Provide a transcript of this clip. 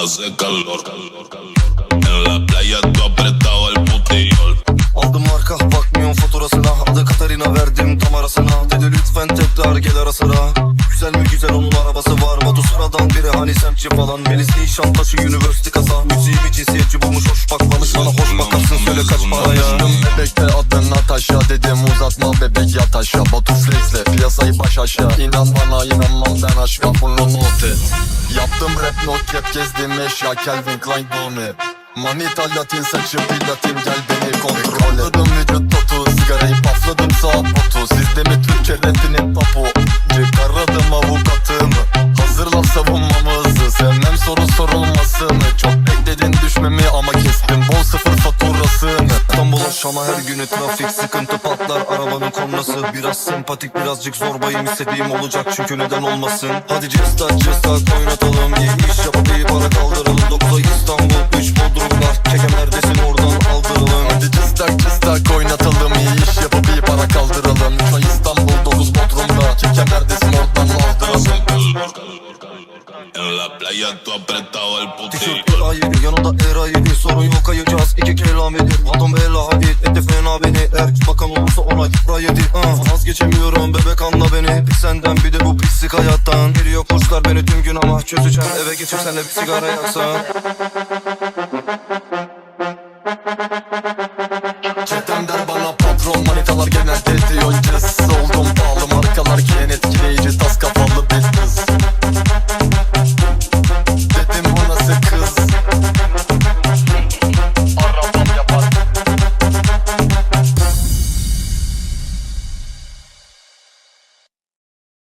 hace calor. En la playa tú apretado el putillol. Aldım marka bakmıyorum faturasına. Adı Katarina verdim tam arasına. Dedi lütfen tekrar gel ara sıra. Güzel mi güzel onun arabası var. Batu sıradan biri hani semtçi falan. Melis Nişantaşı Üniversite kasa. Müziği cinsiyetçi bulmuş hoş bakmamış. Bana hoş bakarsın söyle kaç paraya. Bebekte adın Natasha dedim uzatma bebek aşağı İnan bana inanmam ben aşka bunu not et Yaptım rap not cap gezdim eşya Calvin Klein bunu Manita latin saçı platin gel beni kontrol et. Patladım vücut totu sigarayı pafladım sağ potu Sizde mi Türkçe rapinin papu Çıkardım avukatımı. Hazırlan savunmamızı Sevmem soru sorulmasını Şam'a her günü trafik sıkıntı patlar Arabanın kornası biraz sempatik birazcık zorbayım istediğim olacak çünkü neden olmasın? Hadi cestat cestat oynatalım iyi iş yapıp iyi para kaldıralım 9'a İstanbul 3 Bodrumlar Çekemlerdesin oradan aldıralım. Hadi cıstak cıstak oynatalım iyi iş yapıp iyi para kaldıralım. Lütfen İstanbul 9 Bodrum'da. Çekemlerdesin oradan aldıralım. En la playa tú apretado el putillol. Tişört ayı yanında erayı sorun yok ayacağız iki kelam edip Adam bela bana beni Erk bakan olursa ona yıpra yedi uh. Vazgeçemiyorum bebek anla beni. Pis senden bir de bu pislik hayattan. Biri yok borçlar beni tüm gün ama çözeceğim. Eve geçip senle bir sigara yaksan. Çetemden bana patron manitalar genel tetriyor Yes